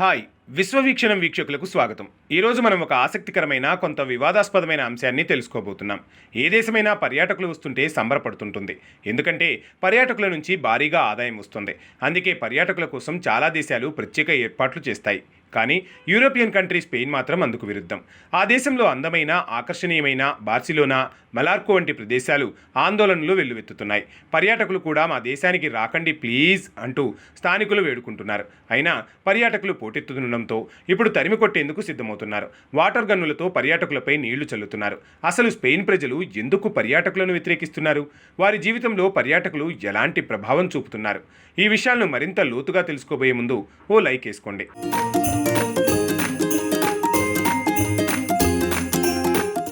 Hi విశ్వవీక్షణం వీక్షకులకు స్వాగతం. ఈరోజు మనం ఒక ఆసక్తికరమైన కొంత వివాదాస్పదమైన అంశాన్ని తెలుసుకోబోతున్నాం. ఏ దేశమైనా పర్యాటకులు వస్తుంటే సంబరపడుతుంటుంది. ఎందుకంటే పర్యాటకుల నుంచి భారీగా ఆదాయం వస్తుంది. అందుకే పర్యాటకుల కోసం చాలా దేశాలు ప్రత్యేక ఏర్పాట్లు చేస్తాయి. కానీ యూరోపియన్ కంట్రీ స్పెయిన్ మాత్రం అందుకు విరుద్ధం. ఆ దేశంలో అందమైన ఆకర్షణీయమైన బార్సిలోనా మలార్కో వంటి ప్రదేశాలు ఆందోళనలు వెల్లువెత్తుతున్నాయి. పర్యాటకులు కూడా మా దేశానికి రాకండి ప్లీజ్ అంటూ స్థానికులు వేడుకుంటున్నారు. అయినా పర్యాటకులు పోటెత్తుతుండడంతో ఇప్పుడు తరిమి కొట్టేందుకు సిద్ధమవుతున్నారు. వాటర్ గన్నులతో పర్యాటకులపై నీళ్ళు చల్లుతున్నారు. అసలు స్పెయిన్ ప్రజలు ఎందుకు పర్యాటకులను వ్యతిరేకిస్తున్నారు? వారి జీవితంలో పర్యాటకులు ఎలాంటి ప్రభావం చూపుతున్నారు? ఈ విషయాలను మరింత లోతుగా తెలుసుకోబోయే ముందు ఓ లైక్ వేసుకోండి.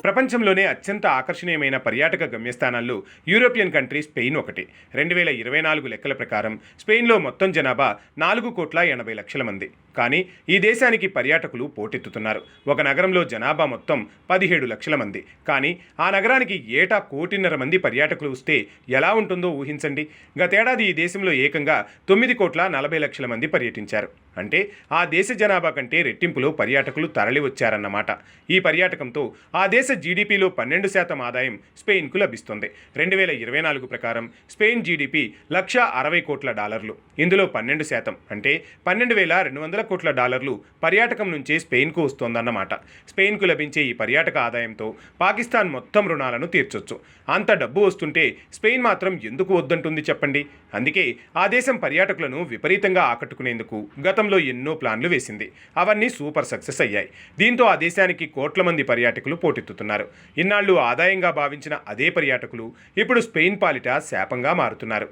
ప్రపంచంలోనే అత్యంత ఆకర్షణీయమైన పర్యాటక గమ్యస్థానాల్లో యూరోపియన్ కంట్రీ స్పెయిన్ ఒకటి. రెండు వేల ఇరవై నాలుగు లెక్కల ప్రకారం స్పెయిన్లో మొత్తం జనాభా నాలుగు కోట్ల ఎనభై లక్షల మంది. కానీ ఈ దేశానికి పర్యాటకులు పోటెత్తుతున్నారు. ఒక నగరంలో జనాభా మొత్తం పదిహేడు లక్షల మంది. కానీ ఆ నగరానికి ఏటా కోటిన్నర మంది పర్యాటకులు వస్తే ఎలా ఉంటుందో ఊహించండి. గతేడాది ఈ దేశంలో ఏకంగా తొమ్మిది కోట్ల నలభై లక్షల మంది పర్యటించారు. అంటే ఆ దేశ జనాభా కంటే రెట్టింపులో పర్యాటకులు తరలి వచ్చారన్నమాట. ఈ పర్యాటకంతో ఆ దేశ జీడిపిలో పన్నెండు శాతం ఆదాయం స్పెయిన్కు లభిస్తుంది. రెండు వేల ఇరవై నాలుగు ప్రకారం స్పెయిన్ జీడిపి లక్ష అరవై కోట్ల డాలర్లు. ఇందులో పన్నెండు శాతం అంటే పన్నెండు వేల రెండు వందల కోట్ల డాలర్లు పర్యాటకం నుంచే స్పెయిన్కు వస్తోందన్నమాట. స్పెయిన్కు లభించే ఈ పర్యాటక ఆదాయంతో పాకిస్తాన్ మొత్తం రుణాలను తీర్చొచ్చు. అంత డబ్బు వస్తుంటే స్పెయిన్ మాత్రం ఎందుకు వద్దంటుంది చెప్పండి? అందుకే ఆ దేశం పర్యాటకులను విపరీతంగా ఆకట్టుకునేందుకు గతంలో ఎన్నో ప్లాన్లు వేసింది. అవన్నీ సూపర్ సక్సెస్ అయ్యాయి. దీంతో ఆ దేశానికి కోట్ల మంది పర్యాటకులు పోటెత్తుతున్నారు. ఇన్నాళ్ళు ఆదాయంగా భావించిన అదే పర్యాటకులు ఇప్పుడు స్పెయిన్ పాలిట శాపంగా మారుతున్నారు.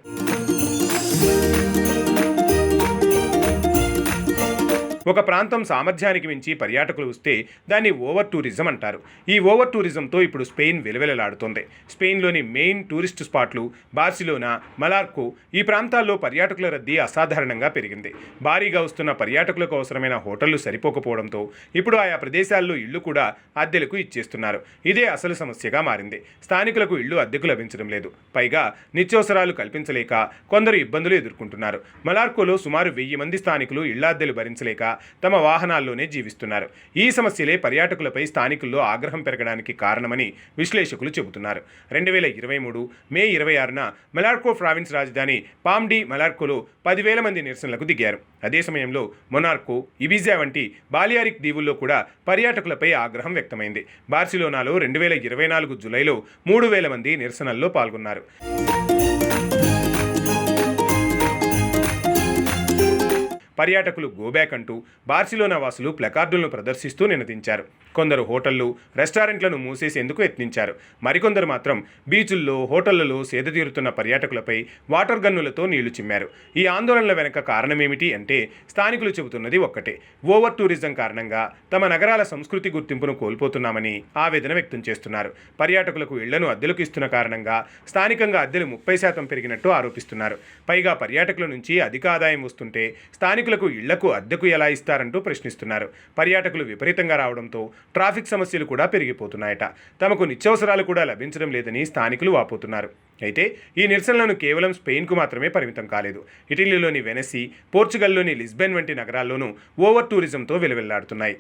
ఒక ప్రాంతం సామర్థ్యానికి మించి పర్యాటకులు వస్తే దాన్ని ఓవర్ టూరిజం అంటారు. ఈ ఓవర్ టూరిజంతో ఇప్పుడు స్పెయిన్ వెలవెలలాడుతోంది. స్పెయిన్లోని మెయిన్ టూరిస్ట్ స్పాట్లు బార్సిలోనా మలార్కో ఈ ప్రాంతాల్లో పర్యాటకుల రద్దీ అసాధారణంగా పెరిగింది. భారీగా వస్తున్న పర్యాటకులకు అవసరమైన హోటళ్ళు సరిపోకపోవడంతో ఇప్పుడు ఆయా ప్రదేశాల్లో ఇళ్ళు కూడా అద్దెలకు ఇచ్చేస్తున్నారు. ఇదే అసలు సమస్యగా మారింది. స్థానికులకు ఇళ్ళు అద్దెకు లభించడం లేదు. పైగా నిత్యావసరాలు కల్పించలేక కొందరు ఇబ్బందులు ఎదుర్కొంటున్నారు. మలార్కోలో సుమారు వెయ్యి మంది స్థానికులు ఇళ్ళ అద్దెలు భరించలేక తమ వాహనాల్లోనే జీవిస్తున్నారు. ఈ సమస్యలే పర్యాటకులపై స్థానికుల్లో ఆగ్రహం పెరగడానికి కారణమని విశ్లేషకులు చెబుతున్నారు. రెండు వేల ఇరవై మూడు మే ఇరవై ఆరున మెలార్కో ప్రావిన్స్ రాజధాని పామ్డి మెలార్కోలో పదివేల మంది నిరసనలకు దిగారు. అదే సమయంలో మొనార్కో ఇబిజా వంటి బాలియారిక్ దీవుల్లో కూడా పర్యాటకులపై ఆగ్రహం వ్యక్తమైంది. బార్సిలోనాలో రెండు వేల ఇరవై నాలుగు జులైలో మూడు వేల మంది నిరసనల్లో పాల్గొన్నారు. పర్యాటకులు గోబ్యాక్ అంటూ బార్సిలోనా వాసులు ప్లకార్డులను ప్రదర్శిస్తూ నినదించారు. కొందరు హోటళ్ళు రెస్టారెంట్లను మూసేసేందుకు యత్నించారు. మరికొందరు మాత్రం బీచుల్లో హోటళ్ళలో సేదతీరుతున్న పర్యాటకులపై వాటర్ గన్నులతో నీళ్ళు చిమ్మారు. ఈ ఆందోళనల వెనక కారణమేమిటి అంటే స్థానికులు చెబుతున్నది ఒక్కటే. ఓవర్ టూరిజం కారణంగా తమ నగరాల సంస్కృతి గుర్తింపును కోల్పోతున్నామని ఆవేదన వ్యక్తం చేస్తున్నారు. పర్యాటకులకు ఇళ్ళను అద్దెలకు ఇస్తున్న కారణంగా స్థానికంగా అద్దెలు ముప్పై శాతం పెరిగినట్టు ఆరోపిస్తున్నారు. పైగా పర్యాటకుల నుంచి అధిక ఆదాయం వస్తుంటే స్థానికులకు ఇళ్ళకు అద్దెకు ఎలా ఇస్తారంటూ ప్రశ్నిస్తున్నారు. పర్యాటకులు విపరీతంగా రావడంతో ట్రాఫిక్ సమస్యలు కూడా పెరిగిపోతున్నాయట. తమకు నిత్యావసరాలు కూడా లభించడం లేదని స్థానికులు వాపోతున్నారు. అయితే ఈ నిరసనలను కేవలం స్పెయిన్కు మాత్రమే పరిమితం కాలేదు. ఇటలీలోని వెనసి పోర్చుగల్లోని లిస్బెన్ వంటి నగరాల్లోనూ ఓవర్ టూరిజంతో వెలువెల్లాడుతున్నాయి.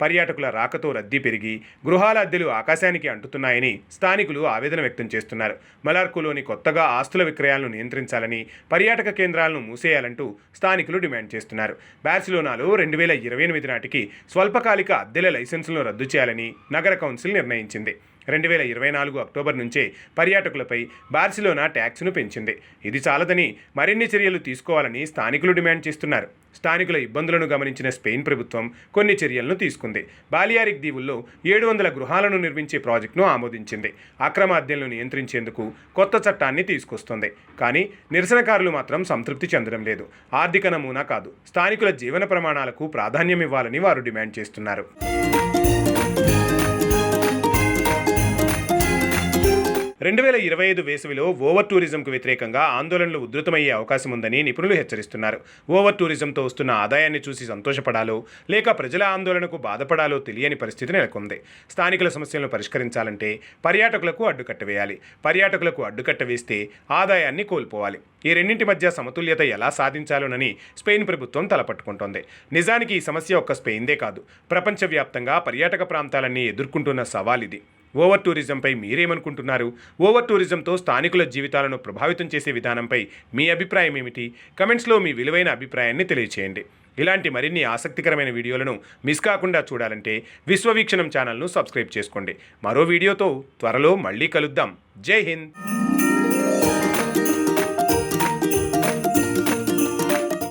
పర్యాటకుల రాకతో రద్దీ పెరిగి గృహాల అద్దెలు ఆకాశానికి అంటుతున్నాయని స్థానికులు ఆవేదన వ్యక్తం చేస్తున్నారు. మలార్కులోని కొత్తగా ఆస్తుల విక్రయాలను నియంత్రించాలని పర్యాటక కేంద్రాలను మూసేయాలంటూ స్థానికులు డిమాండ్ చేస్తున్నారు. బార్సిలోనాలో రెండు వేల ఇరవై ఎనిమిది నాటికి స్వల్పకాలిక అద్దెల లైసెన్సులను రద్దు చేయాలని నగర కౌన్సిల్ నిర్ణయించింది. రెండు వేల ఇరవై నాలుగు అక్టోబర్ నుంచే పర్యాటకులపై బార్సిలోనా ట్యాక్స్ను పెంచింది. ఇది చాలదని మరిన్ని చర్యలు తీసుకోవాలని స్థానికులు డిమాండ్ చేస్తున్నారు. స్థానికుల ఇబ్బందులను గమనించిన స్పెయిన్ ప్రభుత్వం కొన్ని చర్యలను తీసుకుంది. బాలియారిక్ దీవుల్లో ఏడు వందల గృహాలను నిర్మించే ప్రాజెక్టును ఆమోదించింది. అక్రమ అద్దెలను నియంత్రించేందుకు కొత్త చట్టాన్ని తీసుకొస్తుంది. కానీ నిరసనకారులు మాత్రం సంతృప్తి చెందడం లేదు. ఆర్థిక నమూనా కాదు. స్థానికుల జీవన ప్రమాణాలకు ప్రాధాన్యం ఇవ్వాలని వారు డిమాండ్ చేస్తున్నారు. రెండు వేల ఇరవై ఐదు వేసవిలో ఓవర్ టూరిజంకు వ్యతిరేకంగా ఆందోళనలు ఉధృతమయ్యే అవకాశం ఉందని నిపుణులు హెచ్చరిస్తున్నారు. ఓవర్ టూరిజంతో వస్తున్న ఆదాయాన్ని చూసి సంతోషపడాలో లేక ప్రజల ఆందోళనకు బాధపడాలో తెలియని పరిస్థితి నెలకొంది. స్థానికుల సమస్యలను పరిష్కరించాలంటే పర్యాటకులకు అడ్డుకట్ట వేయాలి. పర్యాటకులకు అడ్డుకట్ట వేస్తే ఆదాయాన్ని కోల్పోవాలి. ఈ రెండింటి మధ్య సమతుల్యత ఎలా సాధించాలోనని స్పెయిన్ ప్రభుత్వం తలపట్టుకుంటోంది. నిజానికి ఈ సమస్య ఒక్క స్పెయిన్దే కాదు. ప్రపంచవ్యాప్తంగా పర్యాటక ప్రాంతాలన్నీ ఎదుర్కొంటున్న సవాల్ ఇది ఓవర్ టూరిజంపై మీరేమనుకుంటున్నారు? ఓవర్ టూరిజంతో స్థానికుల జీవితాలను ప్రభావితం చేసే విధానంపై మీ అభిప్రాయం ఏమిటి? కమెంట్స్లో మీ విలువైన అభిప్రాయాన్ని తెలియచేయండి. ఇలాంటి మరిన్ని ఆసక్తికరమైన వీడియోలను మిస్ కాకుండా చూడాలంటే విశ్వవీక్షణం ఛానల్ను సబ్స్క్రైబ్ చేసుకోండి. మరో వీడియోతో త్వరలో మళ్ళీ కలుద్దాం. జై హింద్!